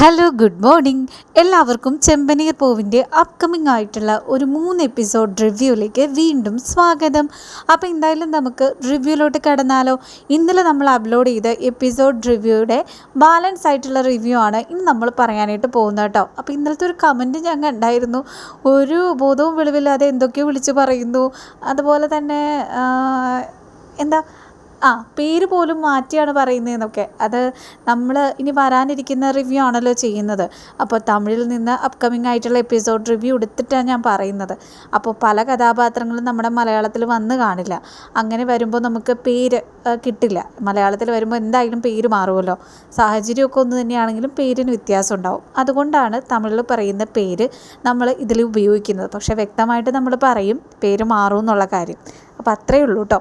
Hello good morning എല്ലാവർക്കും ചെമ്പനീർ പൂവിന്റെ upcoming ആയിട്ടുള്ള ഒരു മൂന്ന് എപ്പിസോഡ് റിവ്യൂയിലേക്ക് വീണ്ടും സ്വാഗതം. അപ്പോൾ എന്തായാലും നമുക്ക് റിവ്യൂയിലോട്ട് കടന്നാലോ. ഇന്നലെ നമ്മൾ അപ്ലോഡ് ചെയ്ത എപ്പിസോഡ് റിവ്യൂയുടെ ബാലൻസ് ആയിട്ടുള്ള റിവ്യൂ ആണ് ഇന്ന് നമ്മൾ പറയാനായിട്ട് പോകുന്നത് കേട്ടോ. അപ്പോൾ ഇന്നലത്തെ ഒരു കമന്റ് ഞാൻ കണ്ടായിരുന്നു. ഒരു ബോധവും വെളിവില്ലാതെ എന്തൊക്കെയോ വിളിച്ച് പറയുന്നു. അതുപോലെ തന്നെ എന്താ ആ പേര് പോലും മാറ്റിയാണ് പറയുന്നതെന്നൊക്കെ. അത് നമ്മൾ ഇനി വരാനിരിക്കുന്ന റിവ്യൂ ആണല്ലോ ചെയ്യുന്നത്. അപ്പോൾ തമിഴിൽ നിന്ന് അപ്കമിങ് ആയിട്ടുള്ള എപ്പിസോഡ് റിവ്യൂ എടുത്തിട്ടാണ് ഞാൻ പറയുന്നത്. അപ്പോൾ പല കഥാപാത്രങ്ങളും നമ്മുടെ മലയാളത്തിൽ വന്ന് കാണില്ല. അങ്ങനെ വരുമ്പോൾ നമുക്ക് പേര് കിട്ടില്ല. മലയാളത്തിൽ വരുമ്പോൾ എന്തായാലും പേര് മാറുമല്ലോ സാഹചര്യമൊക്കെ ഒന്ന് തന്നെയാണെങ്കിലും പേരിന് വ്യത്യാസം ഉണ്ടാവും. അതുകൊണ്ടാണ് തമിഴിൽ പറയുന്ന പേര് നമ്മൾ ഇതിൽ ഉപയോഗിക്കുന്നത്. പക്ഷേ വ്യക്തമായിട്ട് നമ്മൾ പറയും പേര് മാറും എന്നുള്ള കാര്യം. അപ്പോൾ അത്രയേ ഉള്ളൂ കേട്ടോ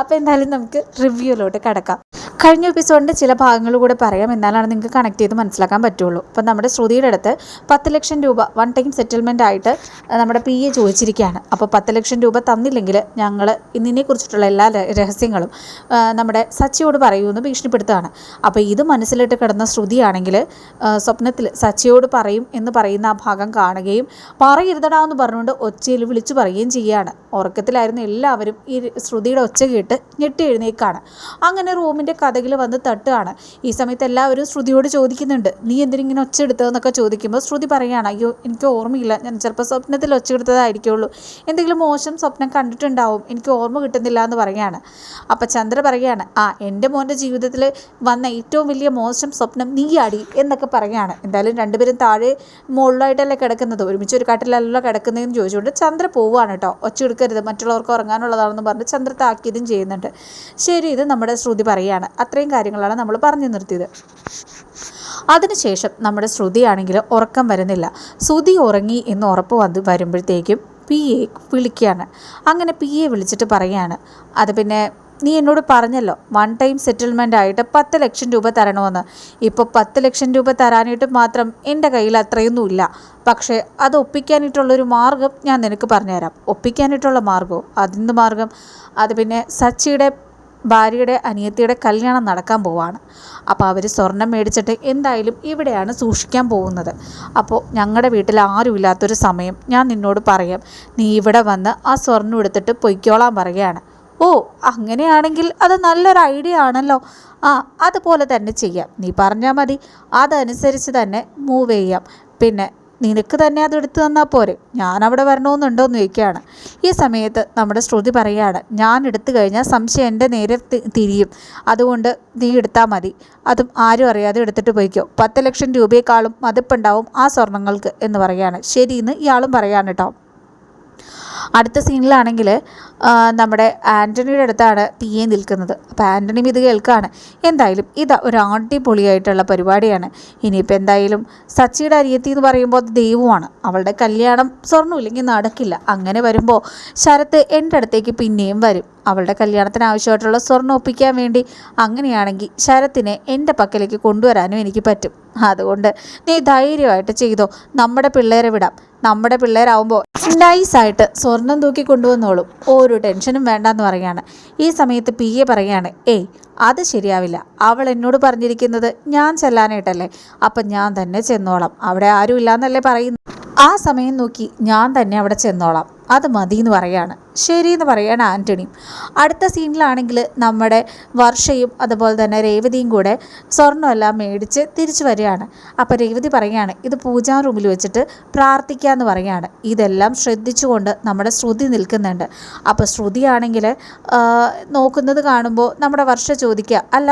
അപ്പോൾ എന്തായാലും നമുക്ക് റിവ്യൂയിലോട്ട് കിടക്കാം. കഴിഞ്ഞ എപ്പിസോഡിന്റെ ചില ഭാഗങ്ങൾ കൂടെ പറയാം. എന്നാലാണ് നിങ്ങൾക്ക് കണക്ട് ചെയ്ത് മനസ്സിലാക്കാൻ പറ്റുള്ളൂ. അപ്പം നമ്മുടെ ശ്രുതിയുടെ അടുത്ത് പത്ത് ലക്ഷം രൂപ വൺ ടൈം സെറ്റിൽമെന്റ് ആയിട്ട് നമ്മുടെ പി എ ചോദിച്ചിരിക്കുകയാണ്. അപ്പോൾ പത്ത് ലക്ഷം രൂപ തന്നില്ലെങ്കിൽ ഞങ്ങൾ ഇന്നിനെ കുറിച്ചിട്ടുള്ള എല്ലാ രഹസ്യങ്ങളും നമ്മുടെ സച്ചിയോട് പറയുമെന്ന് ഭീഷണിപ്പെടുത്തുകയാണ്. അപ്പോൾ ഇത് മനസ്സിലിട്ട് കിടന്ന ശ്രുതിയാണെങ്കിൽ സ്വപ്നത്തിൽ സച്ചിയോട് പറയും എന്ന് പറയുന്ന ആ ഭാഗം കാണുകയും പറയരുതടാ എന്ന് പറഞ്ഞുകൊണ്ട് ഒച്ചയിൽ വിളിച്ചു പറയുകയും ചെയ്യുകയാണ്. ഉറക്കത്തിലായിരുന്ന എല്ലാവരും ഈ ശ്രുതിയുടെ ഒച്ച കേട്ട് ഞെട്ടി എഴുന്നേക്കാണ് അങ്ങനെ റൂമിന്റെ കഥകിൽ വന്ന് തട്ടുകയാണ്. ഈ സമയത്ത് എല്ലാവരും ശ്രുതിയോട് ചോദിക്കുന്നുണ്ട് നീ എന്തിനിങ്ങനെ ഒച്ച എടുത്തതെന്നൊക്കെ ചോദിക്കുമ്പോൾ ശ്രുതി പറയുകയാണ് അയ്യോ എനിക്ക് ഓർമ്മയില്ല. ഞാൻ ചിലപ്പോൾ സ്വപ്നത്തിൽ ഒച്ച എടുത്തതായിരിക്കുള്ളൂ എന്തെങ്കിലും മോശം സ്വപ്നം കണ്ടിട്ടുണ്ടാവും. എനിക്ക് ഓർമ്മ കിട്ടുന്നില്ല എന്ന് പറയുകയാണ് അപ്പോൾ ചന്ദ്ര പറയുകയാണ് ആ എന്റെ മോന്റെ ജീവിതത്തിൽ വന്ന ഏറ്റവും വലിയ മോശം സ്വപ്നം നീയാടി എന്നൊക്കെ പറയുകയാണ് എന്തായാലും രണ്ടുപേരും താഴെ മുകളിലായിട്ടല്ലേ കിടക്കുന്നത്. ഒരുമിച്ച് ഒരു കാട്ടിലല്ലോ കിടക്കുന്നതെന്ന് ചോദിച്ചുകൊണ്ട് ചന്ദ്ര പോവുകയാണ് കേട്ടോ. ഒച്ച എടുക്കരുത് മറ്റുള്ളവർക്ക് ഉറങ്ങാനുള്ളതാണെന്ന് പറഞ്ഞ് ചന്ദ്ര താക്കീതും ചെയ്യുന്നുണ്ട്. ശരി ഇത് നമ്മുടെ ശ്രുതി പറയുകയാണ് അത്രയും കാര്യങ്ങളാണ് നമ്മൾ പറഞ്ഞു നിർത്തിയത്. അതിനുശേഷം നമ്മുടെ ശ്രുതിയാണെങ്കിൽ ഉറക്കം വരുന്നില്ല. ശ്രുതി ഉറങ്ങി എന്ന് ഉറപ്പ് വന്ന് വരുമ്പോഴത്തേക്കും പി എ വിളിക്കുകയാണ്. അങ്ങനെ പി എ വിളിച്ചിട്ട് പറയുകയാണ്. അത് പിന്നെ നീ എന്നോട് പറഞ്ഞല്ലോ വൺ ടൈം സെറ്റിൽമെന്റ് ആയിട്ട് പത്ത് ലക്ഷം രൂപ തരണമെന്ന്. ഇപ്പോൾ പത്ത് ലക്ഷം രൂപ തരാനായിട്ട് മാത്രം എന്റെ കയ്യിൽ അത്രയൊന്നുമില്ല. പക്ഷേ അത് ഒപ്പിക്കാനായിട്ടുള്ളൊരു മാർഗം ഞാൻ നിനക്ക് പറഞ്ഞുതരാം. ഒപ്പിക്കാനായിട്ടുള്ള മാർഗവും അതിന്റെ മാർഗം അത് പിന്നെ സച്ചിയുടെ ഭാര്യയുടെ അനിയത്തിയുടെ കല്യാണം നടക്കാൻ പോവാണ്. അപ്പോൾ അവർ സ്വർണം മേടിച്ചിട്ട് എന്തായാലും ഇവിടെയാണ് സൂക്ഷിക്കാൻ പോകുന്നത്. അപ്പോൾ ഞങ്ങളുടെ വീട്ടിൽ ആരും ആരുമില്ലാത്തൊരു സമയം ഞാൻ നിന്നോട് പറയാം. നീ ഇവിടെ വന്ന് ആ സ്വർണം എടുത്തിട്ട് പൊയ്ക്കോളാൻ പറയുകയാണ്. ഓ അങ്ങനെയാണെങ്കിൽ അത് നല്ലൊരു ഐഡിയ ആണല്ലോ. ആ അതുപോലെ തന്നെ ചെയ്യാം. നീ പറഞ്ഞാൽ മതി. അതനുസരിച്ച് തന്നെ മൂവ് ചെയ്യാം. പിന്നെ നിനക്ക് തന്നെ അത് എടുത്തു തന്നാൽ പോരെ. ഞാൻ അവിടെ വരണമെന്നുണ്ടോ എന്ന് ചോദിക്കുകയാണ്. ഈ സമയത്ത് നമ്മുടെ ശ്രുതി പറയുകയാണ് ഞാൻ എടുത്തു കഴിഞ്ഞാൽ സംശയം എന്റെ നേരെ തിരിയും. അതുകൊണ്ട് നീ എടുത്താൽ മതി. അതും ആരും അറിയാതെ എടുത്തിട്ട് പോയിക്കോ. പത്ത് ലക്ഷം രൂപയെക്കാളും മതിപ്പുണ്ടാവും ആ സ്വർണങ്ങൾക്ക് എന്ന് പറയുകയാണ്. ശരിയെന്ന് ഇയാളും പറയാണ് കേട്ടോ. അടുത്ത സീനിലാണെങ്കിൽ നമ്മുടെ ആന്റണിയുടെ അടുത്താണ് തീയെ നിൽക്കുന്നത്. അപ്പോൾ ആന്റണിയും ഇത് കേൾക്കുകയാണ് എന്തായാലും ഇത് ഒരു അടിപൊളിയായിട്ടുള്ള പരിപാടിയാണ്. ഇനിയിപ്പോൾ എന്തായാലും സച്ചിയുടെ അരിയത്തി എന്ന് പറയുമ്പോൾ അത് ദൈവമാണ്. അവളുടെ കല്യാണം സ്വർണമില്ലെങ്കിൽ നടക്കില്ല. അങ്ങനെ വരുമ്പോൾ ശരത്ത് എന്റെ അടുത്തേക്ക് പിന്നെയും വരും. അവളുടെ കല്യാണത്തിന് ആവശ്യമായിട്ടുള്ള സ്വർണം ഒപ്പിക്കാൻ വേണ്ടി അങ്ങനെയാണെങ്കിൽ ശരത്തിനെ എന്റെ പക്കലേക്ക് കൊണ്ടുവരാനും എനിക്ക് പറ്റും. അതുകൊണ്ട് നീ ധൈര്യമായിട്ട് ചെയ്തോ. നമ്മുടെ പിള്ളേരെ വിടാം. നമ്മുടെ പിള്ളേരാവുമ്പോൾ നൈസായിട്ട് സ്വർണം തൂക്കി കൊണ്ടുവന്നോളും. ഒരു ടെൻഷനും വേണ്ടെന്ന് പറയാണ് ഈ സമയത്ത് പി എ പറയാണ് ഏയ് അത് ശരിയാവില്ല. അവൾ എന്നോട് പറഞ്ഞിരിക്കുന്നത് ഞാൻ ചെല്ലാനായിട്ടല്ലേ? അപ്പം ഞാൻ തന്നെ ചെന്നോളാം. അവിടെ ആരും ഇല്ലാന്നല്ലേ പറയുന്നു ആ സമയം നോക്കി ഞാൻ തന്നെ അവിടെ ചെന്നോളാം. അത് മതി എന്ന് പറയാണ് ശരി എന്ന് പറയാണ് ആന്റണിയും അടുത്ത സീനിലാണെങ്കിൽ നമ്മുടെ വർഷയും അതുപോലെ തന്നെ രേവതിയും കൂടെ സ്വർണമെല്ലാം മേടിച്ച് തിരിച്ചു വരികയാണ്. അപ്പോൾ രേവതി പറയുകയാണ് ഇത് പൂജാ റൂമിൽ വെച്ചിട്ട് പ്രാർത്ഥിക്കുക എന്ന് പറയുകയാണ് ഇതെല്ലാം ശ്രദ്ധിച്ചുകൊണ്ട് നമ്മുടെ ശ്രുതി നിൽക്കുന്നുണ്ട്. അപ്പോൾ ശ്രുതിയാണെങ്കിൽ നോക്കുന്നത് കാണുമ്പോൾ നമ്മുടെ വർഷ ചോദിക്കുക അല്ല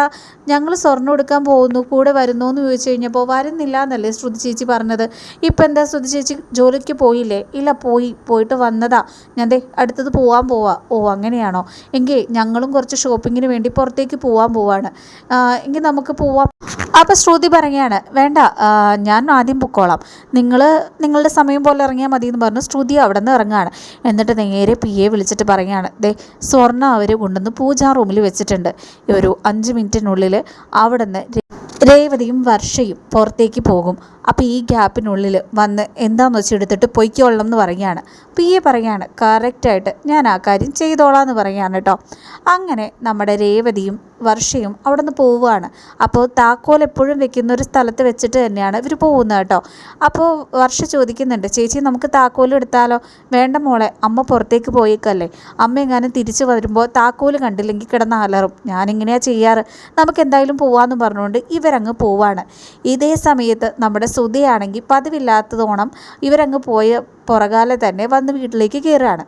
ഞങ്ങൾ സ്വർണം എടുക്കാൻ പോകുന്നു കൂടെ വരുന്നു എന്ന് ചോദിച്ചു കഴിഞ്ഞപ്പോൾ വരുന്നില്ല എന്നല്ലേ ശ്രുതി ചേച്ചി പറഞ്ഞത്. ഇപ്പം എന്താ ശ്രുതി ചേച്ചി ജോലിക്ക് പോയില്ലേ? ഇല്ല പോയി പോയിട്ട് വന്നതാ. ഞാൻ അടുത്തത് പോവാൻ പോവാ ഓ അങ്ങനെയാണോ? എങ്കിൽ ഞങ്ങളും കുറച്ച് ഷോപ്പിങ്ങിന് വേണ്ടി പുറത്തേക്ക് പോവാൻ പോവാണ്. എങ്കിൽ നമുക്ക് പോവാം. അപ്പോൾ ശ്രുതി പറയുകയാണ് വേണ്ട ഞാൻ ആദ്യം പൊക്കോളാം. നിങ്ങൾ നിങ്ങളുടെ സമയം പോലെ ഇറങ്ങിയാൽ മതി എന്ന് പറഞ്ഞു ശ്രുതി അവിടെ നിന്ന് ഇറങ്ങുകയാണ്. എന്നിട്ട് നേരെ പി എ വിളിച്ചിട്ട് പറയുകയാണ് ദേ സ്വർണം അവർ കൊണ്ടുവന്ന് പൂജാ റൂമിൽ വെച്ചിട്ടുണ്ട്. ഒരു അഞ്ച് മിനിറ്റിനുള്ളിൽ അവിടെ നിന്ന് രേവതിയും വർഷയും പുറത്തേക്ക് പോകും. അപ്പോൾ ഈ ഗ്യാപ്പിനുള്ളിൽ വന്ന് എന്താണെന്ന് വെച്ച് എടുത്തിട്ട് പൊയ്ക്കോളണം എന്ന് പറയുകയാണ്. പി എ പറയാണ് കറക്റ്റായിട്ട് ഞാൻ ആ കാര്യം ചെയ്തോളാം എന്ന് പറയുകയാണ് കേട്ടോ അങ്ങനെ നമ്മുടെ രേവതിയും വർഷയും അവിടെ നിന്ന് പോവുകയാണ്. അപ്പോൾ താക്കോൽ എപ്പോഴും വെക്കുന്ന ഒരു സ്ഥലത്ത് വെച്ചിട്ട് തന്നെയാണ് ഇവർ പോകുന്നത് കേട്ടോ അപ്പോൾ വർഷ ചോദിക്കുന്നുണ്ട് ചേച്ചി നമുക്ക് താക്കോൽ എടുത്താലോ? വേണ്ട മോളെ അമ്മ പുറത്തേക്ക് പോയേക്കല്ലേ. അമ്മ എങ്ങാനും തിരിച്ചു വരുമ്പോൾ താക്കോൽ കണ്ടില്ലെങ്കിൽ കിടന്ന് അലറും. ഞാനിങ്ങനെയാണ് ചെയ്യാറ്. നമുക്ക് എന്തായാലും പോവാമെന്ന് പറഞ്ഞുകൊണ്ട് ഇവരങ്ങ് പോവാണ്. ഇതേ സമയത്ത് നമ്മുടെ സുധിയാണെങ്കിൽ പതിവില്ലാത്തതോണം ഇവരങ്ങ് പോയ പുറകാലെ തന്നെ വന്ന് വീട്ടിലേക്ക് കയറുകയാണ്.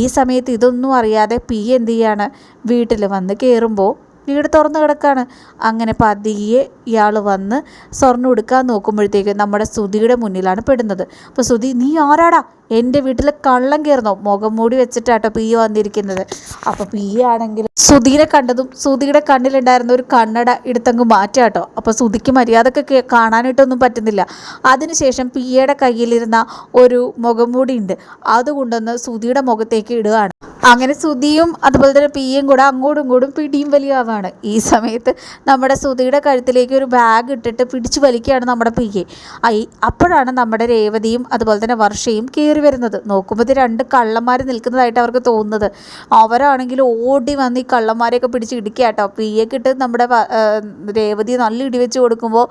ഈ സമയത്ത് ഇതൊന്നും അറിയാതെ പി എന്ത് ചെയ്യാണ്? വീട്ടിൽ വന്ന് കയറുമ്പോൾ വീട് തുറന്നു കിടക്കാണ്. അങ്ങനെ പതിയെ ഇയാൾ വന്ന് സ്വർണം എടുക്കാൻ നോക്കുമ്പോഴത്തേക്കും നമ്മുടെ സുധിയുടെ മുന്നിലാണ് പെടുന്നത്. അപ്പോൾ സുധി നീ ആരാടാ? എന്റെ വീട്ടിൽ കള്ളം കയറുന്നോ മുഖം മൂടി വെച്ചിട്ടാട്ടോ പി വന്നിരിക്കുന്നത്. അപ്പോൾ പി ആണെങ്കിൽ സുധീനെ കണ്ടതും സുധിയുടെ കണ്ണിലുണ്ടായിരുന്ന ഒരു കണ്ണട എടുത്തങ്ങ് മാറ്റാട്ടോ. അപ്പോൾ സുധിക്ക് മര്യാദയ്ക്ക് കാണാനായിട്ടൊന്നും പറ്റുന്നില്ല. അതിനുശേഷം പിയയുടെ കയ്യിലിരുന്ന ഒരു മുഖം മൂടി ഉണ്ട് അതുകൊണ്ടൊന്ന് സുധിയുടെ മുഖത്തേക്ക് ഇടുകയാണ്. അങ്ങനെ സുധിയും അതുപോലെ തന്നെ പിയും കൂടെ അങ്ങോട്ടും ഇങ്ങോട്ടും പിടിയും വലിയാവാണ്. ഈ സമയത്ത് നമ്മുടെ സുധിയുടെ കഴുത്തിലേക്ക് ഒരു ബാഗ് ഇട്ടിട്ട് പിടിച്ചു വലിക്കുകയാണ് നമ്മുടെ പിയെ അപ്പോഴാണ് നമ്മുടെ രേവതിയും അതുപോലെ തന്നെ വർഷയും കയറി വരുന്നത്. നോക്കുമ്പോൾ രണ്ട് കള്ളന്മാർ നിൽക്കുന്നതായിട്ട് അവർക്ക് തോന്നുന്നത്. അവരാണെങ്കിൽ ഓടി വന്ന് ഈ കള്ളന്മാരെയൊക്കെ പിടിച്ച് ഇടിക്കുക കേട്ടോ. പിയെ കിട്ട് നമ്മുടെ രേവതി നല്ല ഇടി വെച്ച് കൊടുക്കുമ്പോൾ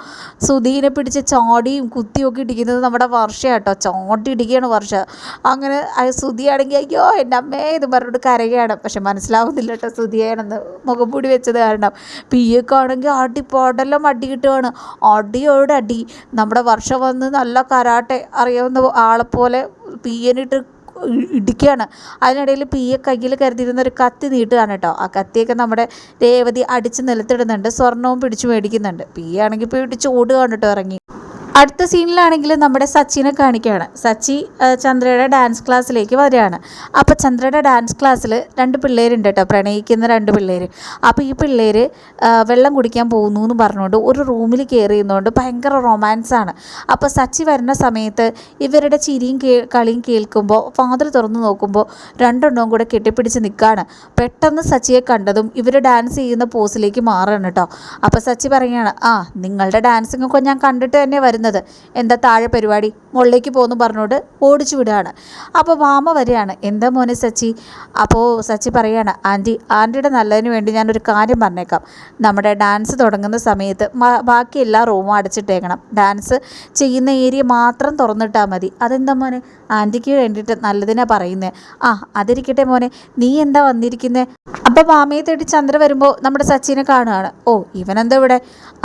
സുധീനെ പിടിച്ച് ചാടിയും കുത്തിയും ഒക്കെ ഇടിക്കുന്നത് നമ്മുടെ വർഷ കേട്ടോ. ചാടി ഇടിക്കുകയാണ് വർഷ. അങ്ങനെ സുധിയാണെങ്കിൽ അയ്യോ എന്റെ അമ്മേ ഇത് പറഞ്ഞിട്ട് കരയാണ്. പക്ഷെ മനസ്സിലാവുന്നില്ല കേട്ടോ സ്തുതിയാണെന്ന് മുഖം മൂടി വെച്ചത് കാരണം. പി ഒക്കെ ആണെങ്കിൽ അടി കിട്ടുകയാണ് അടിയോട് അടി നമ്മുടെ വർഷം വന്ന് നല്ല കരാട്ടെ അറിയാവുന്ന ആളെപ്പോലെ പി എന്നിട്ട് ഇടിക്കുകയാണ്. അതിനിടയിൽ പി എ കയ്യിൽ കരുതിയിരുന്ന ഒരു കത്തി നീട്ടുകയാണ് കേട്ടോ. ആ കത്തിയൊക്കെ നമ്മുടെ രേവതി അടിച്ച് നിലത്തിടുന്നുണ്ട്. സ്വർണവും പിടിച്ചു മേടിക്കുന്നുണ്ട്. പി ആണെങ്കിൽ പിടിച്ച് ഓടുകയാണ് കേട്ടോ ഇറങ്ങി. അടുത്ത സീനിലാണെങ്കിൽ നമ്മുടെ സച്ചിനെ കാണിക്കുകയാണ്. സച്ചി ചന്ദ്രയുടെ ഡാൻസ് ക്ലാസ്സിലേക്ക് വരികയാണ്. അപ്പോൾ ചന്ദ്രയുടെ ഡാൻസ് ക്ലാസ്സിൽ രണ്ട് പിള്ളേരുണ്ട് കേട്ടോ. പ്രണയിക്കുന്ന രണ്ട് പിള്ളേർ അപ്പോൾ ഈ പിള്ളേർ വെള്ളം കുടിക്കാൻ പോകുന്നു എന്ന് പറഞ്ഞുകൊണ്ട് ഒരു റൂമിൽ കയറി നിന്നുകൊണ്ട് ഭയങ്കര റൊമാൻസാണ് അപ്പോൾ സച്ചി വരുന്ന സമയത്ത് ഇവരുടെ ചിരിയും കേ കളിയും കേൾക്കുമ്പോൾ ഫാദർ തുറന്ന് നോക്കുമ്പോൾ രണ്ടെണ്ണവും കൂടെ കെട്ടിപ്പിടിച്ച് നിൽക്കുകയാണ് പെട്ടെന്ന് സച്ചിയെ കണ്ടതും ഇവർ ഡാൻസ് ചെയ്യുന്ന പോസിലേക്ക് മാറുകയാണ് കേട്ടോ. അപ്പോൾ സച്ചി പറയുകയാണ് ആ നിങ്ങളുടെ ഡാൻസിങ്ങൊക്കെ ഞാൻ കണ്ടിട്ട് തന്നെ വരുന്നത് എന്താ താഴെ പരിപാടി? മുകളിലേക്ക് പോകുന്നു പറഞ്ഞുകൊണ്ട് ഓടിച്ചു വിടുകയാണ്. അപ്പോൾ വാമ വരികയാണ്. എന്താ മോനെ സച്ചി? അപ്പോൾ സച്ചി പറയുകയാണ് ആന്റി ആന്റിയുടെ നല്ലതിന് വേണ്ടി ഞാനൊരു കാര്യം പറഞ്ഞേക്കാം. നമ്മുടെ ഡാൻസ് തുടങ്ങുന്ന സമയത്ത് ബാക്കി എല്ലാ റൂമും അടച്ചിട്ടേക്കണം. ഡാൻസ് ചെയ്യുന്ന ഏരിയ മാത്രം തുറന്നിട്ടാൽ മതി. അതെന്താ മോനെ? ആന്റിക്ക് വേണ്ടിയിട്ട് നല്ലതിനാണ് പറയുന്നത് ആ അതിരിക്കട്ടെ മോനെ. നീ എന്താ വന്നിരിക്കുന്നത് അപ്പോൾ മാമയെ തേടി ചന്ദ്ര വരുമ്പോൾ നമ്മുടെ സച്ചിനെ കാണുകയാണ്. ഓ ഇവനെന്താ ഇവിടെ?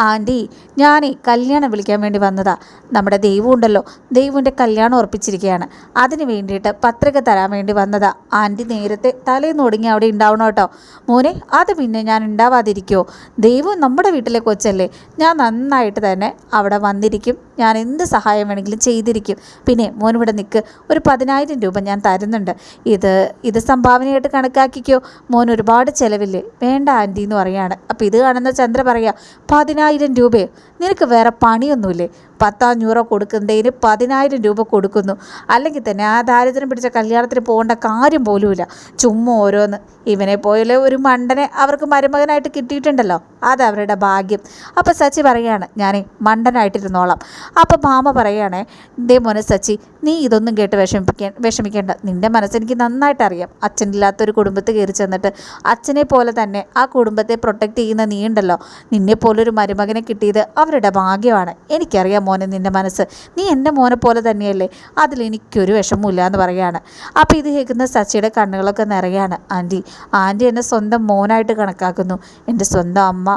ആന്റി ഞാനേ കല്യാണം വിളിക്കാൻ വേണ്ടി വന്നതാ. നമ്മുടെ ദൈവം ഉണ്ടല്ലോ. ദൈവന്റെ കല്യാണം ഉറപ്പിച്ചിരിക്കുകയാണ്. അതിന് വേണ്ടിയിട്ട് പത്രിക തരാൻ വേണ്ടി വന്നതാ. ആന്റി നേരത്തെ തലേന്ന് ഒടുങ്ങി അവിടെ ഉണ്ടാവണം കേട്ടോ. മോനെ അത് പിന്നെ ഞാൻ ഉണ്ടാവാതിരിക്കുമോ ദൈവം നമ്മുടെ വീട്ടിലെ കൊച്ചല്ലേ. ഞാൻ നന്നായിട്ട് തന്നെ അവിടെ വന്നിരിക്കും. ഞാൻ എന്ത് സഹായം വേണമെങ്കിലും ചെയ്തിരിക്കും. പിന്നെ മോൻ ഇവിടെ നിൽക്ക് ഒരു പതിനായിരം രൂപ ഞാൻ തരുന്നുണ്ട്. ഇത് ഇത് സംഭാവനയായിട്ട് കണക്കാക്കിക്കോ. മോൻ ഒരുപാട് ചിലവില്ലേ? വേണ്ട ആന്റി എന്ന് പറയാണ്. അപ്പോൾ ഇത് കാണുന്ന ചന്ദ്ര പറയുക പതിനായിരം രൂപയോ? നിനക്ക് വേറെ പണിയൊന്നുമില്ലേ? പത്തഞ്ഞൂറോ കൊടുക്കുന്നതിന് പതിനായിരം രൂപ കൊടുക്കുന്നു. അല്ലെങ്കിൽ തന്നെ ആ ദാരിദ്ര്യം പിടിച്ച കല്യാണത്തിന് പോകേണ്ട കാര്യം പോലുമില്ല. ചുമ്മാ ഓരോന്ന്. ഇവനെ പോലെ ഒരു മണ്ടനെ അവർക്ക് മരുമകനായിട്ട് കിട്ടിയിട്ടുണ്ടല്ലോ. അത് അവരുടെ ഭാഗ്യം. അപ്പോൾ സച്ചി പറയാണ് ഞാൻ മണ്ടനായിട്ടിരുന്നോളാം. അപ്പോൾ മാമ പറയുകയാണേ ദേ മോനെ സച്ചി നീ ഇതൊന്നും കേട്ട് വിഷമിപ്പിക്കാൻ വിഷമിക്കേണ്ട. നിന്റെ മനസ്സെനിക്ക് നന്നായിട്ട് അറിയാം അച്ഛനില്ലാത്തൊരു കുടുംബത്തിൽ കയറി ചെന്നിട്ട് അച്ഛനെ പോലെ തന്നെ ആ കുടുംബത്തെ പ്രൊട്ടക്റ്റ് ചെയ്യുന്ന നീ ഉണ്ടല്ലോ. നിന്നെ പോലൊരു മരുമകനെ കിട്ടിയത് അവരുടെ ഭാഗ്യമാണ്. എനിക്കറിയാം മോനെ നിന്റെ മനസ്സ്. നീ എന്റെ മോനെ പോലെ തന്നെയല്ലേ? അതിലെനിക്കൊരു വിഷമമില്ല എന്ന് പറയാണ് അപ്പോൾ ഇത് കേൾക്കുന്ന സച്ചിയുടെ കണ്ണുകളൊക്കെ നിറയാണ്. ആന്റി ആന്റി എന്നെ സ്വന്തം മോനായിട്ട് കണക്കാക്കുന്നു. എന്റെ സ്വന്തം അമ്മ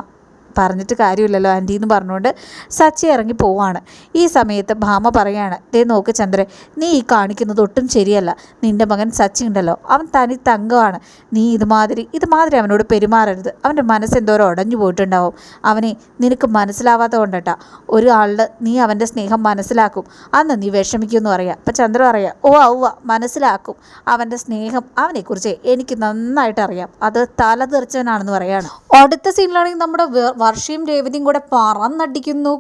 പറഞ്ഞിട്ട് കാര്യമില്ലല്ലോ ആന്റി എന്ന് പറഞ്ഞുകൊണ്ട് സച്ചി ഇറങ്ങി പോവാണ്. ഈ സമയത്ത് ഭാമ പറയാണ് ദേ നോക്ക് ചന്ദ്രൻ നീ ഈ കാണിക്കുന്നത് ഒട്ടും ശരിയല്ല. നിന്റെ മകൻ സച്ചി ഉണ്ടല്ലോ. അവൻ തനി തങ്കമാണ്. നീ ഇതുമാതിരി ഇതുമാതിരി അവനോട് പെരുമാറരുത്. അവന്റെ മനസ്സ് എന്തോരം ഉടഞ്ഞു പോയിട്ടുണ്ടാവും. അവനെ നിനക്ക് മനസ്സിലാവാത്ത കൊണ്ടട്ടാ ഒരാളുടെ നീ അവന്റെ സ്നേഹം മനസ്സിലാക്കും. അന്ന് നീ വിഷമിക്കുമെന്ന് പറയാം. അപ്പം ചന്ദ്രൻ പറയാം ഓ ഔവ മനസ്സിലാക്കും. അവന്റെ സ്നേഹം അവനെക്കുറിച്ച് എനിക്ക് നന്നായിട്ട് അറിയാം. അത് തലതെറിച്ചവനാണെന്ന് പറയാണ്. അടുത്ത സീനിലാണെങ്കിൽ നമ്മുടെ വർഷയും രേവതിയും കൂടെ പറന്നടിക്കുന്നു.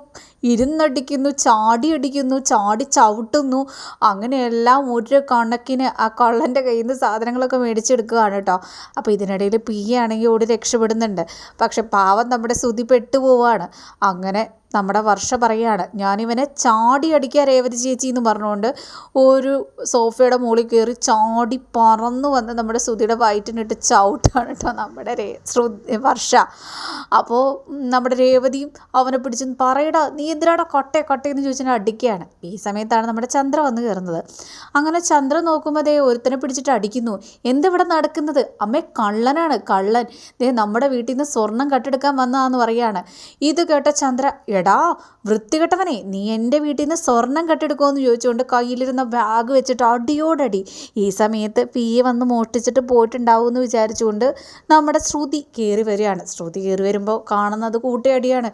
ഇരുന്നടിക്കുന്നു ചാടിയടിക്കുന്നു ചാടി ചവിട്ടുന്നു. അങ്ങനെയെല്ലാം ഒരു കണക്കിന് ആ കള്ളന്റെ കയ്യിൽ നിന്ന് സാധനങ്ങളൊക്കെ മേടിച്ചെടുക്കുകയാണ് കേട്ടോ. അപ്പോൾ ഇതിനിടയിൽ പി ഓടി രക്ഷപ്പെടുന്നുണ്ട്. പക്ഷെ പാവം നമ്മുടെ ശ്രുതി പെട്ടുപോവാണ്. അങ്ങനെ നമ്മുടെ വർഷ പറയാണ് ഞാനിവനെ ചാടി അടിക്കാൻ രേവതി ചേച്ചി എന്ന് പറഞ്ഞുകൊണ്ട് ഒരു സോഫയുടെ മുകളിൽ കയറി ചാടി പറന്നു വന്ന് നമ്മുടെ ശ്രുതിയുടെ വയറ്റിനിട്ട് ചവിട്ടാണ് കേട്ടോ നമ്മുടെ രേ ശ്രു വർഷ. അപ്പോൾ നമ്മുടെ രേവതിയും അവനെ പിടിച്ച് പറയടാ നീ എന്തിനാടാ കൊട്ടെ കൊട്ടയെന്ന് ചോദിച്ചാൽ അടിക്കുകയാണ്. ഈ സമയത്താണ് നമ്മുടെ ചന്ദ്ര വന്ന് കയറുന്നത്. അങ്ങനെ ചന്ദ്ര നോക്കുമ്പോൾ ദേ ഒരുത്തനെ പിടിച്ചിട്ട് അടിക്കുന്നു. എന്തിവിടെ നടക്കുന്നത്? അമ്മ കള്ളനാണ് കള്ളൻ. ദേ നമ്മുടെ വീട്ടിൽ നിന്ന് സ്വർണം കട്ടെടുക്കാൻ വന്നതാന്ന് പറയാണ്. ഇത് കേട്ട ചന്ദ്ര എടാ വൃത്തികെട്ടവനെ നീ എന്റെ വീട്ടിൽ നിന്ന് സ്വർണം കട്ടെടുക്കുമെന്ന് ചോദിച്ചുകൊണ്ട് കയ്യിലിരുന്ന ബാഗ് വെച്ചിട്ട് അടിയോടടി. ഈ സമയത്ത് പി വന്ന് മോഷ്ടിച്ചിട്ട് പോയിട്ടുണ്ടാവും എന്ന് വിചാരിച്ചുകൊണ്ട് നമ്മുടെ ശ്രുതി കയറി വരികയാണ്. ശ്രുതി കയറി വരുമ്പോൾ കാണുന്നത് കൂട്ടിയടിയാണ്.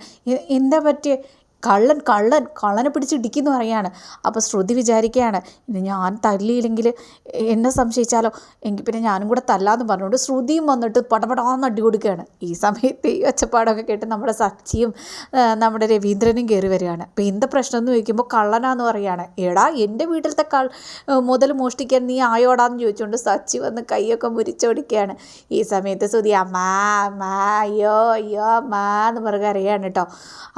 എന്താ പറ്റിയ? കള്ളൻ കള്ളൻ കള്ളനെ പിടിച്ചിടിക്കുന്നു പറയാണ് അപ്പോൾ ശ്രുതി വിചാരിക്കുകയാണ് ഇനി ഞാൻ തല്ലിയില്ലെങ്കിൽ എന്നെ സംശയിച്ചാലോ? എങ്കിൽ പിന്നെ ഞാനും കൂടെ തല്ലാന്ന് പറഞ്ഞുകൊണ്ട് ശ്രുതിയും വന്നിട്ട് പടപടാന്ന് അടി കൊടുക്കുകയാണ്. ഈ സമയത്ത് ഈ ഒച്ചപ്പാടൊക്കെ കേട്ട് നമ്മുടെ സച്ചിയും നമ്മുടെ രവീന്ദ്രനും കയറി വരികയാണ്. അപ്പോൾ എന്താ പ്രശ്നം എന്ന് ചോദിക്കുമ്പോൾ കള്ളനാന്ന് പറയാണ് എടാ എന്റെ വീട്ടിലത്തെ കൾ മുതൽ മോഷ്ടിക്കാൻ നീ ആയോടാന്ന് ചോദിച്ചുകൊണ്ട് സച്ചി വന്ന് കൈയൊക്കെ മുരിച്ചോടിക്കുകയാണ്. ഈ സമയത്ത് ശ്രുതി അമ്മാ അമ്മാ അയ്യോ അയ്യോ അമ്മാ എന്ന് പറയുക അറിയാണ് കേട്ടോ.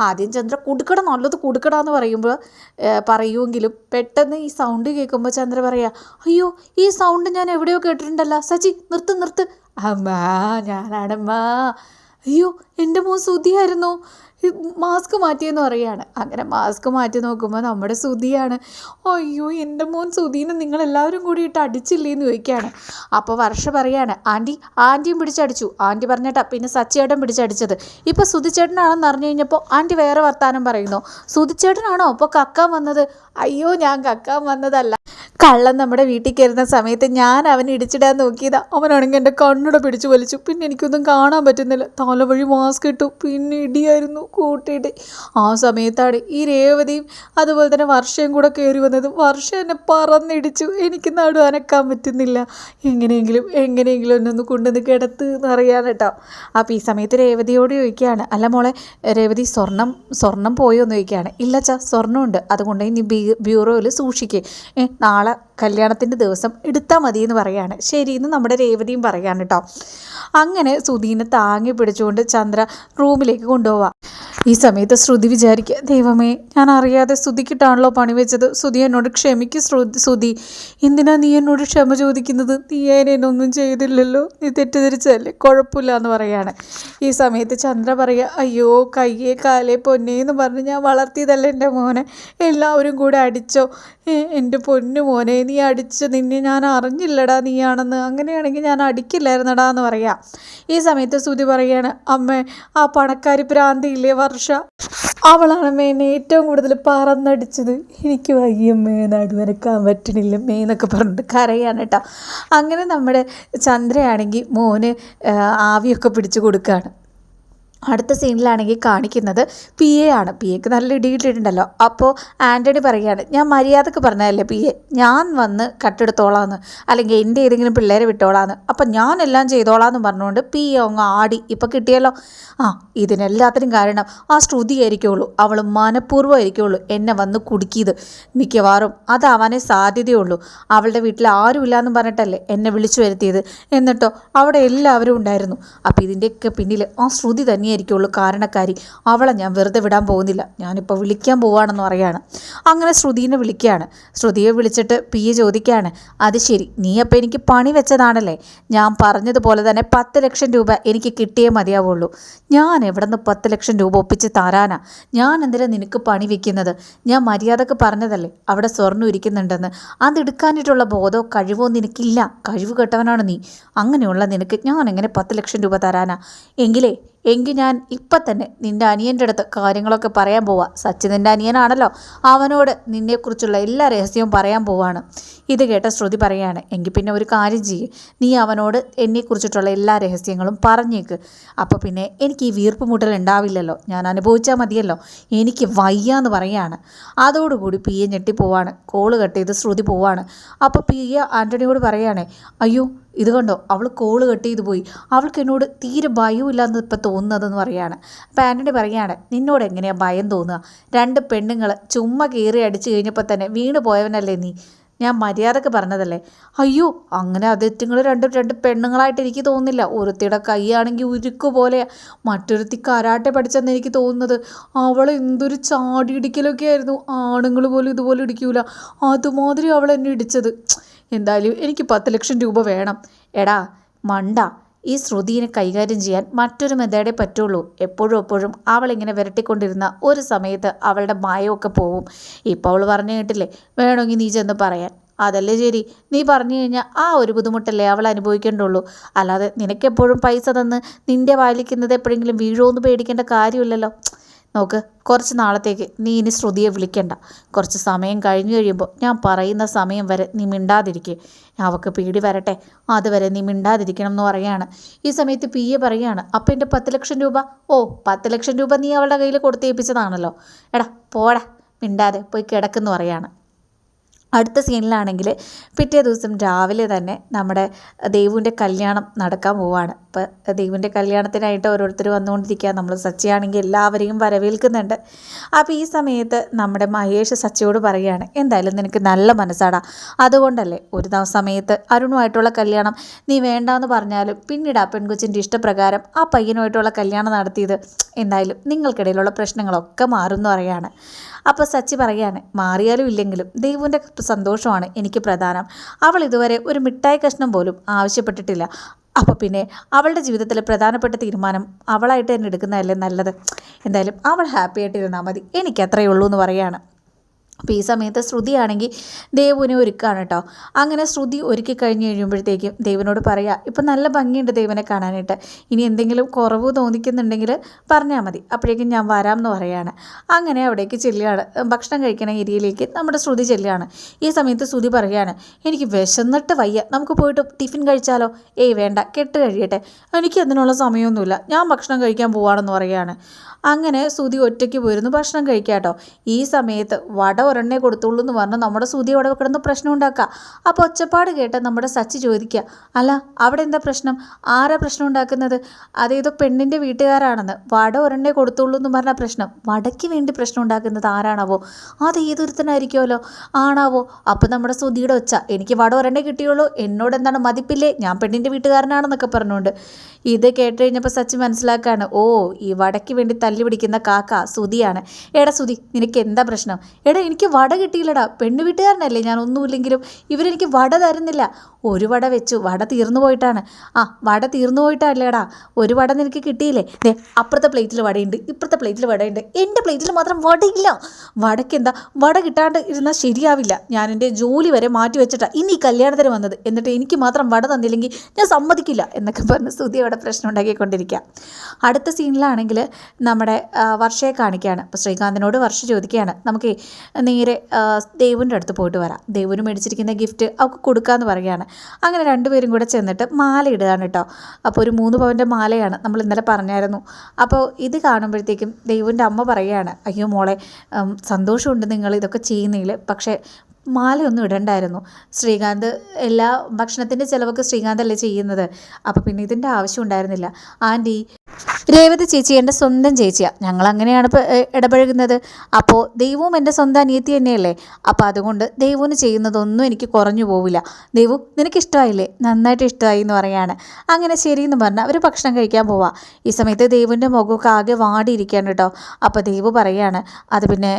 ആദ്യം ചന്ദ്ര കുടുക്കട നല്ലത് കൊടുക്കടാ എന്ന് പറയുമ്പോൾ പറയുമെങ്കിലും പെട്ടെന്ന് ഈ സൗണ്ട് കേൾക്കുമ്പോൾ ചന്ദ്ര പറയാ അയ്യോ ഈ സൗണ്ട് ഞാൻ എവിടെയോ കേട്ടിട്ടുണ്ടല്ലോ സച്ചി നിർത്ത് നിർത്ത്. അമ്മാ ഞാനാണമ്മാ. അയ്യോ എന്റെ മോൻ സുതിയായിരുന്നു മാസ്ക് മാറ്റിയെന്ന് പറയാണ് അങ്ങനെ മാസ്ക് മാറ്റി നോക്കുമ്പോൾ നമ്മുടെ സുതിയാണ് അയ്യോ എന്റെ മോൻ സുധീനെ നിങ്ങളെല്ലാവരും കൂടി ഇട്ട് അടിച്ചില്ലേ? എന്ന് ചോദിക്കുകയാണ്. അപ്പോൾ വർഷ പറയാണ് ആന്റി ആന്റിയും പിടിച്ചടിച്ചു. ആന്റി പറഞ്ഞിട്ടാ പിന്നെ സച്ചിയേട്ടൻ പിടിച്ചടിച്ചത്. ഇപ്പോൾ സുധിച്ചേട്ടനാണെന്ന് അറിഞ്ഞു കഴിഞ്ഞപ്പോൾ ആന്റി വേറെ വർത്താനം പറയുന്നു. സുധിച്ചേട്ടനാണോ? അപ്പോൾ കക്കാൻ വന്നത്? അയ്യോ ഞാൻ കക്കാൻ വന്നതല്ല. കള്ളം നമ്മുടെ വീട്ടിൽ കയറുന്ന സമയത്ത് ഞാൻ അവനെ ഇടിച്ചിടാൻ നോക്കിയതാ. അവനാണെങ്കിൽ എന്റെ കണ്ണൂടെ പിടിച്ചു വലിച്ചു. പിന്നെ എനിക്കൊന്നും കാണാൻ പറ്റുന്നില്ല. തലവഴി മാസ്ക് ഇട്ടു. പിന്നെ ഇടിയായിരുന്നു. കൂട്ടിയിട്ട്. ആ സമയത്താണ് ഈ രേവതിയും അതുപോലെ തന്നെ വർഷയും കൂടെ കയറി വന്നത് വർഷം എന്നെ പറന്നിടിച്ചു. എനിക്ക് നടു അനക്കാൻ പറ്റുന്നില്ല. എങ്ങനെയെങ്കിലും എങ്ങനെയെങ്കിലും എന്നൊന്ന് കൊണ്ടുവന്ന് കിടത്ത് എന്ന് അറിയാൻ കേട്ടോ. അപ്പോൾ ഈ സമയത്ത് രേവതിയോട് ചോദിക്കുകയാണ് അല്ല മോളെ രേവതി സ്വർണം സ്വർണം പോയോ? എന്ന് ചോദിക്കുകയാണ്. ഇല്ല ചാ സ്വർണമുണ്ട് അതുകൊണ്ട് നീ ബ്യൂറോയിൽ സൂക്ഷിക്കേ. നാളെ കല്യാണത്തിന്റെ ദിവസം എടുത്താൽ മതി എന്ന് പറയാണ് ശരി എന്ന് നമ്മുടെ രേവതിയും പറയാണ് കേട്ടോ. അങ്ങനെ സുധീനെ താങ്ങി പിടിച്ചുകൊണ്ട് ചന്ദ്ര റൂമിലേക്ക് കൊണ്ടുപോവാം. ഈ സമയത്ത് ശ്രുതി വിചാരിക്കുക ദൈവമേ ഞാൻ അറിയാതെ ശ്രുതിക്കിട്ടാണല്ലോ പണി വെച്ചത്. ശ്രുതി എന്നോട് ക്ഷമിക്ക് ശ്രുതി. എന്തിനാ നീ എന്നോട് ക്ഷമ ചോദിക്കുന്നത്? നീ അതിനൊന്നും ചെയ്തില്ലല്ലോ. നീ തെറ്റിദ്ധരിച്ചല്ലേ കുഴപ്പമില്ല എന്ന് പറയാണ്. ഈ സമയത്ത് ചന്ദ്ര പറയുക അയ്യോ കയ്യേ കാലേ പൊന്നേ എന്ന് പറഞ്ഞ് ഞാൻ വളർത്തിയതല്ല എന്റെ മോനെ. എല്ലാവരും കൂടെ അടിച്ചോ. എന്റെ പൊന്നു മോനെ നീ അടിച്ചു നിന്നെ ഞാൻ അറിഞ്ഞില്ലടാ നീയാണെന്ന്. അങ്ങനെയാണെങ്കിൽ ഞാൻ അടിക്കില്ലായിരുന്നടാ എന്ന് പറയാം. ഈ സമയത്ത് ശ്രുതി പറയാണ് അമ്മേ ആ പണക്കാരി പ്രാന്തിയില്ലേ? വർഷ. അവളാണ് മേനെ ഏറ്റവും കൂടുതൽ പറന്നടിച്ചത്. എനിക്ക് വയ്യമ്മേ നടുവനക്കാൻ പറ്റണില്ല മേ എന്നൊക്കെ പറഞ്ഞിട്ട് കരയാണ് കേട്ടോ. അങ്ങനെ നമ്മുടെ ചന്ദ്രയാണെങ്കിൽ മോന് ആവിയൊക്കെ പിടിച്ചു കൊടുക്കുകയാണ് അടുത്ത സീനിലാണെങ്കിൽ കാണിക്കുന്നത് പി എ ആണ്. പി എക്ക് നല്ല ഇടിയിട്ടിട്ടുണ്ടല്ലോ അപ്പോൾ ആന്റണി പറയുകയാണ് ഞാൻ മര്യാദയ്ക്ക് പറഞ്ഞതല്ലേ പി എ ഞാൻ വന്ന് കട്ടെടുത്തോളാന്ന്. അല്ലെങ്കിൽ എന്റെ ഏതെങ്കിലും പിള്ളേരെ വിട്ടോളാന്ന്. അപ്പം ഞാനെല്ലാം ചെയ്തോളാന്ന് പറഞ്ഞുകൊണ്ട് പി എ അങ്ങ് ആടി. ഇപ്പം കിട്ടിയല്ലോ? ആ ഇതിനെല്ലാത്തിനും കാരണം ആ ശ്രുതി ആയിരിക്കുള്ളൂ അവൾ മനഃപൂർവം ആയിരിക്കുള്ളൂ എന്നെ വന്ന് കുടുക്കിയത്. മിക്കവാറും അതാവാനേ സാധ്യതയുള്ളൂ. അവളുടെ വീട്ടിൽ ആരുമില്ലാന്ന് പറഞ്ഞിട്ടല്ലേ എന്നെ വിളിച്ചു വരുത്തിയത്. എന്നിട്ടോ അവിടെ എല്ലാവരും ഉണ്ടായിരുന്നു. അപ്പോൾ ഇതിന്റെയൊക്കെ പിന്നിൽ ആ ശ്രുതി തന്നെയായിരിക്കുള്ളൂ കാരണക്കാരി. അവളെ ഞാൻ വെറുതെ വിടാൻ പോകുന്നില്ല. ഞാനിപ്പോൾ വിളിക്കാൻ പോവാണെന്ന് പറയാണ്. അങ്ങനെ ശ്രുതിനെ വിളിക്കുകയാണ്. ശ്രുതിയെ വിളിച്ചിട്ട് പി എ ചോദിക്കുകയാണ്. അത് ശരി നീ അപ്പോൾ എനിക്ക് പണി വെച്ചതാണല്ലേ? ഞാൻ പറഞ്ഞതുപോലെ തന്നെ പത്ത് ലക്ഷം രൂപ എനിക്ക് കിട്ടിയേ മതിയാവുള്ളൂ. ഞാൻ എവിടെ നിന്ന് പത്ത് ലക്ഷം രൂപ ഒപ്പിച്ച് തരാനാ? ഞാൻ എന്തിനാ നിനക്ക് പണി വെക്കുന്നത്? ഞാൻ മര്യാദയ്ക്ക് പറഞ്ഞതല്ലേ? അവിടെ സ്വർണം ഇരിക്കുന്നുണ്ടെന്ന്. അതെടുക്കാനായിട്ടുള്ള ബോധമോ കഴിവോ നിനക്കില്ല. കഴിവ് കെട്ടവനാണ് നീ. അങ്ങനെയുള്ള നിനക്ക് ഞാൻ എങ്ങനെ പത്ത് ലക്ഷം രൂപ തരാനാ? എങ്കിലേ എങ്കിൽ ഞാൻ ഇപ്പം തന്നെ നിന്റെ അനിയന്റെ അടുത്ത് കാര്യങ്ങളൊക്കെ പറയാൻ പോവാം. സച്ചിൻ നിന്റെ അനിയനാണല്ലോ. അവനോട് നിന്നെക്കുറിച്ചുള്ള എല്ലാ രഹസ്യവും പറയാൻ പോവാണ്. ഇത് കേട്ട ശ്രുതി പറയാണ് എങ്കിൽ പിന്നെ ഒരു കാര്യം ചെയ്യ്. നീ അവനോട് എന്നെക്കുറിച്ചിട്ടുള്ള എല്ലാ രഹസ്യങ്ങളും പറഞ്ഞേക്ക്. അപ്പോൾ പിന്നെ എനിക്ക് ഈ വീർപ്പ് മുട്ടൽ ഉണ്ടാവില്ലല്ലോ ഞാൻ അനുഭവിച്ചാൽ മതിയല്ലോ. എനിക്ക് വയ്യാന്ന് പറയാണ്. അതോടുകൂടി പി എ ഞെട്ടിപ്പോവാണ്. കോൾ കട്ട് ചെയ്ത് ശ്രുതി പോവാണ്. അപ്പോൾ പി എ ആന്റണിയോട് പറയാണ് അയ്യോ ഇത് കണ്ടോ? അവൾ കോൾ കട്ട് ചെയ്ത് പോയി. അവൾക്ക് എന്നോട് തീരെ ഭയമില്ലാന്ന് ഇപ്പം തോന്നുന്നതെന്ന് പറയാണ്. അപ്പം ആന്റണി പറയാണ് നിന്നോട് എങ്ങനെയാണ് ഭയം തോന്നുക? രണ്ട് പെണ്ണുങ്ങൾ ചുമ്മാ കീറി അടിച്ചു കഴിഞ്ഞപ്പോൾ തന്നെ വീണ് പോയവനല്ലേ നീ? ഞാൻ മര്യാദയ്ക്ക് പറഞ്ഞതല്ലേ? അയ്യോ അങ്ങനെ അതെറ്റുങ്ങൾ രണ്ടും രണ്ട് പെണ്ണുങ്ങളായിട്ട് എനിക്ക് തോന്നുന്നില്ല. ഒരുത്തിയുടെ കൈയാണെങ്കിൽ ഉരുക്ക് പോലെ മറ്റൊരുത്തി കരാട്ടെ പഠിച്ചെന്ന് എനിക്ക് തോന്നുന്നത്. അവൾ എന്തൊരു ചാടി ഇടിക്കലൊക്കെ ആയിരുന്നു ആണുങ്ങൾ പോലും ഇതുപോലെ ഇടിക്കൂല. അതുമാതിരി അവൾ എന്നെ ഇടിച്ചത്. എന്തായാലും എനിക്ക് പത്ത് ലക്ഷം രൂപ വേണം. എടാ മണ്ട. ഈ ശ്രുതിയെ കൈകാര്യം ചെയ്യാൻ മറ്റൊരു മെതേഡേ പറ്റുള്ളൂ. എപ്പോഴും എപ്പോഴും അവളിങ്ങനെ വിരട്ടിക്കൊണ്ടിരുന്ന ഒരു സമയത്ത് അവളുടെ മായമൊക്കെ പോവും. ഇപ്പോൾ അവൾ പറഞ്ഞു കേട്ടില്ലേ വേണമെങ്കിൽ നീ ചെന്ന് പറയാൻ. അതല്ലേ ശരി. നീ പറഞ്ഞു കഴിഞ്ഞാൽ ആ ഒരു ബുദ്ധിമുട്ടല്ലേ അവൾ അനുഭവിക്കേണ്ടുള്ളൂ. അല്ലാതെ നിനക്കെപ്പോഴും പൈസ തന്ന് നിന്റെ വായിലിക്കുന്നത് എപ്പോഴെങ്കിലും വീഴുമെന്ന് പേടിക്കേണ്ട കാര്യമില്ലല്ലോ. നോക്ക് കുറച്ച് നാളത്തേക്ക് നീ ഇനി ശ്രുതിയെ വിളിക്കണ്ട. കുറച്ച് സമയം കഴിഞ്ഞു കഴിയുമ്പോൾ ഞാൻ പറയുന്ന സമയം വരെ നീ മിണ്ടാതിരിക്കുക അവൾക്ക് പേടി വരട്ടെ. അതുവരെ നീ മിണ്ടാതിരിക്കണം എന്ന് പറയാണ്. ഈ സമയത്ത് പി എ പറയാണ് അപ്പം എന്റെ പത്ത് ലക്ഷം രൂപ? ഓ പത്ത് ലക്ഷം രൂപ നീ അവളുടെ കയ്യിൽ കൊടുത്തേൽപ്പിച്ചതാണല്ലോ എടാ പോടാ മിണ്ടാതെ പോയി കിടക്കുന്നു പറയാണ്. അടുത്ത സീനിലാണെങ്കിൽ പിറ്റേ ദിവസം രാവിലെ തന്നെ നമ്മുടെ ദേവുവിന്റെ കല്യാണം നടക്കാൻ പോവാണ്. അപ്പോൾ ദേവുവിന്റെ കല്യാണത്തിനായിട്ട് ഓരോരുത്തർ വന്നുകൊണ്ടിരിക്കുക. നമ്മൾ സച്ചിയാണെങ്കിൽ എല്ലാവരെയും വരവേൽക്കുന്നുണ്ട്. അപ്പോൾ ഈ സമയത്ത് നമ്മുടെ മഹേഷ് സച്ചിയോട് പറയുകയാണ് എന്തായാലും നിനക്ക് നല്ല മനസ്സാടാ. അതുകൊണ്ടല്ലേ ഒരു സമയത്ത് അരുണുമായിട്ടുള്ള കല്യാണം നീ വേണ്ടാന്ന് പറഞ്ഞാലും പിന്നീട് ആ പെൺകൊച്ചിന്റെ ഇഷ്ടപ്രകാരം ആ പയ്യനുമായിട്ടുള്ള കല്യാണം നടത്തിയത്. എന്തായാലും നിങ്ങൾക്കിടയിലുള്ള പ്രശ്നങ്ങളൊക്കെ മാറും എന്ന് പറയുകയാണ്. അപ്പോൾ സച്ചി പറയുകയാണ് മാറിയാലും ഇല്ലെങ്കിലും ദൈവന്റെ സന്തോഷമാണ് എനിക്ക് പ്രധാനം. അവൾ ഇതുവരെ ഒരു മിഠായി കഷ്ണം പോലും ആവശ്യപ്പെട്ടിട്ടില്ല. അപ്പോൾ പിന്നെ അവളുടെ ജീവിതത്തിലെ പ്രധാനപ്പെട്ട തീരുമാനം അവളായിട്ട് തന്നെ എടുക്കുന്നതല്ലേ നല്ലത്? എന്തായാലും അവൾ ഹാപ്പി ആയിട്ടിരുന്നാൽ മതി. എനിക്ക് അത്രയേ ഉള്ളൂ എന്ന് പറയാണ്. അപ്പോൾ ഈ സമയത്ത് ശ്രുതിയാണെങ്കിൽ ദേവുവിനെ ഒരുക്കുകയാണ് കേട്ടോ അങ്ങനെ ശ്രുതി ഒരുക്കി കഴിഞ്ഞ് കഴിയുമ്പോഴത്തേക്കും ദേവനോട് പറയുക ഇപ്പം നല്ല ഭംഗിയുണ്ട് ദേവനെ കാണാനായിട്ട്. ഇനി എന്തെങ്കിലും കുറവ് തോന്നിക്കുന്നുണ്ടെങ്കിൽ പറഞ്ഞാൽ മതി. അപ്പോഴേക്കും ഞാൻ വരാം എന്ന് പറയാണ്. അങ്ങനെ അവിടേക്ക് ചെല്ലുകയാണ്. ഭക്ഷണം കഴിക്കണ ഏരിയയിലേക്ക് നമ്മുടെ ശ്രുതി ചെല്ലുകയാണ്. ഈ സമയത്ത് ശ്രുതി പറയുകയാണ് എനിക്ക് വിശന്നിട്ട് വയ്യ. നമുക്ക് പോയിട്ട് ടിഫിൻ കഴിച്ചാലോ? ഏയ് വേണ്ട. കെട്ട് കഴിയട്ടെ. എനിക്ക് അതിനുള്ള സമയമൊന്നുമില്ല. ഞാൻ ഭക്ഷണം കഴിക്കാൻ പോവാണെന്ന് പറയുകയാണ് അങ്ങനെ സുതി ഒറ്റയ്ക്ക് പോയിരുന്നു ഭക്ഷണം കഴിക്കാം കേട്ടോ ഈ സമയത്ത് വട ഒരെണ്ണേ കൊടുത്തുള്ളൂ എന്ന് പറഞ്ഞ് നമ്മുടെ സുതി അവിടെ കിടന്ന് പ്രശ്നം ഉണ്ടാക്കുക. അപ്പോൾ ഒച്ചപ്പാട് കേട്ട് നമ്മുടെ സച്ചി ചോദിക്കുക അല്ല അവിടെ എന്താ പ്രശ്നം? ആരാ പ്രശ്നം ഉണ്ടാക്കുന്നത്? അതേതോ പെണ്ണിന്റെ വീട്ടുകാരാണെന്ന്. വട ഒരെണ്ണേ കൊടുത്തുള്ളൂ എന്ന് പറഞ്ഞ പ്രശ്നം. വടയ്ക്ക് വേണ്ടി പ്രശ്നം ഉണ്ടാക്കുന്നത് ആരാണാവോ? അത് ഏതൊരുത്തനായിരിക്കുമല്ലോ? ആണാവോ? അപ്പോൾ നമ്മുടെ സുതിയുടെ ഒച്ച എനിക്ക് വട ഒരെണ്ണേ കിട്ടിയുള്ളൂ. എന്നോട് എന്താണ് മതിപ്പില്ലേ? ഞാൻ പെണ്ണിന്റെ വീട്ടുകാരനാണെന്നൊക്കെ പറഞ്ഞുകൊണ്ട്. ഇത് കേട്ട് കഴിഞ്ഞപ്പോൾ സച്ചി മനസ്സിലാക്കാണ് ഓ ഈ വടയ്ക്ക് വേണ്ടി തല്ലി പിടിക്കുന്ന കാക്ക സുതിയാണ് എടാ സുതി നിനക്ക് എന്താ പ്രശ്നം? എടാ എനിക്ക് വട കിട്ടിയില്ലടാ. പെണ്ണ് വീട്ടുകാരനല്ലേ ഞാൻ ഒന്നുമില്ലെങ്കിലും ഇവരെനിക്ക് വട തരുന്നില്ല. ഒരു വട വെച്ചു. വട തീർന്നു പോയിട്ടാണ്. ആ വട തീർന്നു പോയിട്ടല്ലേടാ. ഒരു വട നിനക്ക് കിട്ടിയില്ലേ? ദേ അപ്പുറത്തെ പ്ലേറ്റിൽ വടയുണ്ട്. ഇപ്പുറത്തെ പ്ലേറ്റിൽ വടയുണ്ട്. എന്റെ പ്ലേറ്റിൽ മാത്രം വടയില്ല. വടയ്ക്ക് എന്താ? വട കിട്ടാണ്ട് ഇരുന്നാൽ ശരിയാവില്ല. ഞാൻ എന്റെ ജോലി വരെ മാറ്റി വെച്ചിട്ടാണ് ഇനി ഈ കല്യാണത്തിന് വന്നത്. എന്നിട്ട് എനിക്ക് മാത്രം വട തന്നില്ലെങ്കിൽ ഞാൻ സമ്മതിക്കില്ല എന്നൊക്കെ പറഞ്ഞ് സ്തുതി അവിടെ പ്രശ്നം ഉണ്ടാക്കിക്കൊണ്ടിരിക്കുക അടുത്ത സീനിലാണെങ്കിൽ നമ്മുടെ വർഷയെ കാണിക്കുകയാണ് ശ്രീകാന്തിനോട് വർഷ ചോദിക്കുകയാണ്. നമുക്ക് നേരെ ദേവുവിന്റെ അടുത്ത് പോയിട്ട് വരാം. ദേവുവിന് മേടിച്ചിരിക്കുന്ന ഗിഫ്റ്റ് അവൾക്ക് കൊടുക്കാമെന്ന് പറയുകയാണ്. അങ്ങനെ രണ്ടുപേരും കൂടെ ചെന്നിട്ട് മാല ഇടുകയാണ് കേട്ടോ അപ്പോൾ ഒരു മൂന്ന് പവന്റെ മാലയാണ് നമ്മൾ ഇന്നലെ പറഞ്ഞായിരുന്നു. അപ്പോൾ ഇത് കാണുമ്പോഴത്തേക്കും ദേവുവിന്റെ അമ്മ പറയുകയാണ് അയ്യോ മോളെ സന്തോഷമുണ്ട് നിങ്ങൾ ഇതൊക്കെ ചെയ്യുന്നതിൽ. പക്ഷേ മാലയൊന്നും ഇടണ്ടായിരുന്നു. ശ്രീകാന്ത് എല്ലാ ഭക്ഷണത്തിന്റെ ചിലവൊക്കെ ശ്രീകാന്തല്ലേ ചെയ്യുന്നത്. അപ്പോൾ പിന്നെ ഇതിന്റെ ആവശ്യം ഉണ്ടായിരുന്നില്ല. ആന്റി രേവതി ചേച്ചി എന്റെ സ്വന്തം ചേച്ചിയാണ് ഞങ്ങൾ അങ്ങനെയാണ് ഇടപഴകുന്നത്. അപ്പോൾ ദൈവവും എന്റെ സ്വന്തം അനിയത്തി തന്നെയല്ലേ? അപ്പോൾ അതുകൊണ്ട് ദൈവവിന് ചെയ്യുന്നതൊന്നും എനിക്ക് കുറഞ്ഞു പോവില്ല. ദൈവു നിനക്ക് ഇഷ്ടമായില്ലേ നന്നായിട്ട് ഇഷ്ടമായി എന്ന് പറയാണ്. അങ്ങനെ ശരി എന്ന് പറഞ്ഞാൽ അവർ ഭക്ഷണം കഴിക്കാൻ പോവാം. ഈ സമയത്ത് ദൈവന്റെ മുഖമൊക്കെ ആകെ വാടിയിരിക്കുകയാണ് കേട്ടോ. അപ്പോൾ ദൈവ് പറയാണ് അത് പിന്നെ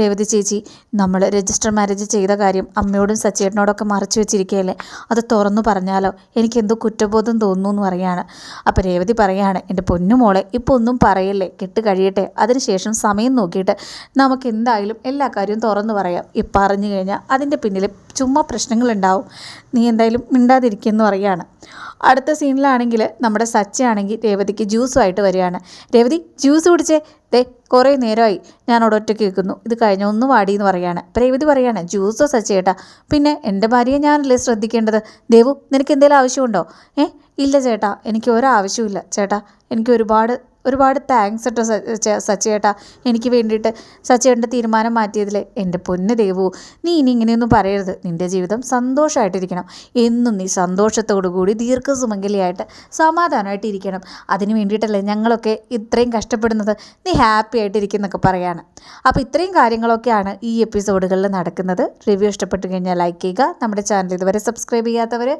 രേവതി ചേച്ചി നമ്മൾ രജിസ്റ്റർ മാരേജ് ചെയ്ത കാര്യം അമ്മയോടും സച്ചേട്ടനോടൊക്കെ മറച്ചു വെച്ചിരിക്കുകയല്ലേ? അത് തുറന്നു പറഞ്ഞാലോ? എനിക്ക് എന്തോ കുറ്റബോധം തോന്നുന്നു എന്ന് പറയാണ്. അപ്പോൾ രേവതി പറയാണ് എന്റെ പൊന്നു മോളെ ഇപ്പോൾ ഒന്നും പറയല്ലേ? കെട്ട് കഴിയട്ടെ. അതിനുശേഷം സമയം നോക്കിയിട്ട് നമുക്ക് എന്തായാലും എല്ലാ കാര്യവും തുറന്നു പറയാം. ഈ പറഞ്ഞു കഴിഞ്ഞാൽ അതിന്റെ പിന്നിൽ ചുമ്മാ പ്രശ്നങ്ങളുണ്ടാവും. നീ എന്തായാലും മിണ്ടാതിരിക്കുമെന്ന് പറയുകയാണ്. അടുത്ത സീനിലാണെങ്കിൽ നമ്മുടെ സച്ചയാണെങ്കിൽ രേവതിക്ക് ജ്യൂസുമായിട്ട് വരികയാണ്. രേവതി ജ്യൂസ് കുടിച്ചേ. ദേ കുറേ നേരമായി. ഞാൻ അവിടെ ഒറ്റയ്ക്ക് നിൽക്കുന്നു. ഇത് കഴിഞ്ഞ ഒന്ന് വാടി എന്ന് പറയാണ് അപ്പം രേവതി പറയാണ് ജ്യൂസോ സച്ചേട്ടാ? പിന്നെ എന്റെ ഭാര്യയെ ഞാനല്ലേ ശ്രദ്ധിക്കേണ്ടത്? ദേവു നിനക്ക് എന്തെങ്കിലും ആവശ്യമുണ്ടോ? ഏ ഇല്ല ചേട്ടാ എനിക്ക് ഒരാവശ്യമില്ല ചേട്ടാ എനിക്ക് ഒരുപാട് ഒരുപാട് താങ്ക്സ് കേട്ടോ സച്ചേട്ടാ എനിക്ക് വേണ്ടിയിട്ട് സച്ചേട്ടന്റെ തീരുമാനം മാറ്റിയതിൽ എന്റെ പൊന്ന് ദേവു നീ ഇനി ഇങ്ങനെയൊന്നും പറയരുത്. നിന്റെ ജീവിതം സന്തോഷമായിട്ടിരിക്കണം എന്നും നീ സന്തോഷത്തോടു കൂടി ദീർഘസുമംഗലിയായിട്ട് സമാധാനമായിട്ട് ഇരിക്കണം. അതിന് വേണ്ടിയിട്ടല്ലേ ഞങ്ങളൊക്കെ ഇത്രയും കഷ്ടപ്പെടുന്നത്. നീ ഹാപ്പി ആയിട്ടിരിക്കുന്നൊക്കെ പറയാണ്. അപ്പോൾ ഇത്രയും കാര്യങ്ങളൊക്കെയാണ് ഈ എപ്പിസോഡുകളിൽ നടക്കുന്നത്. റിവ്യൂ ഇഷ്ടപ്പെട്ടു കഴിഞ്ഞാൽ ലൈക്ക് ചെയ്യുക. നമ്മുടെ ചാനൽ ഇതുവരെ സബ്സ്ക്രൈബ് ചെയ്യാത്തവർ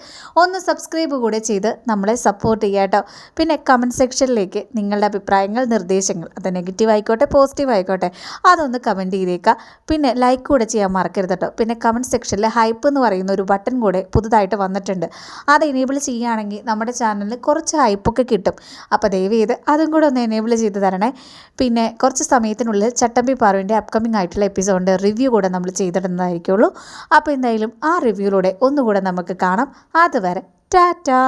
ഒന്ന് സബ്സ്ക്രൈബ് കൂടെ ചെയ്ത് നമ്മളെ സപ്പോർട്ട് ചെയ്യാട്ടോ കേട്ടോ. പിന്നെ കമന്റ് സെക്ഷനിലേക്ക് നിങ്ങളുടെ അഭിപ്രായങ്ങൾ നിർദ്ദേശങ്ങൾ. അത് നെഗറ്റീവ് ആയിക്കോട്ടെ പോസിറ്റീവ് ആയിക്കോട്ടെ അതൊന്ന് കമന്റ് ചെയ്തേക്കുക പിന്നെ ലൈക്ക് കൂടെ ചെയ്യാൻ മറക്കരുത് കേട്ടോ പിന്നെ കമന്റ് സെക്ഷനിൽ ഹൈപ്പ് എന്ന് പറയുന്ന ഒരു ബട്ടൺ കൂടെ പുതുതായിട്ട് വന്നിട്ടുണ്ട്. അത് എനേബിൾ ചെയ്യുകയാണെങ്കിൽ നമ്മുടെ ചാനലിൽ കുറച്ച് ഹൈപ്പൊക്കെ കിട്ടും. അപ്പോൾ ദയവ് ചെയ്ത് അതും കൂടെ ഒന്ന് എനേബിൾ ചെയ്ത് തരണേ. പിന്നെ കുറച്ച് സമയത്തിനുള്ളിൽ ചട്ടമ്പി പാറുവിന്റെ അപ്കമ്മിങ് ആയിട്ടുള്ള എപ്പിസോഡിന്റെ റിവ്യൂ കൂടെ നമ്മൾ ചെയ്തിടുന്നതായിരിക്കുള്ളൂ. അപ്പോൾ എന്തായാലും ആ റിവ്യൂയിലൂടെ ഒന്നുകൂടെ നമുക്ക് കാണാം. അതുവരെ ടാറ്റാ!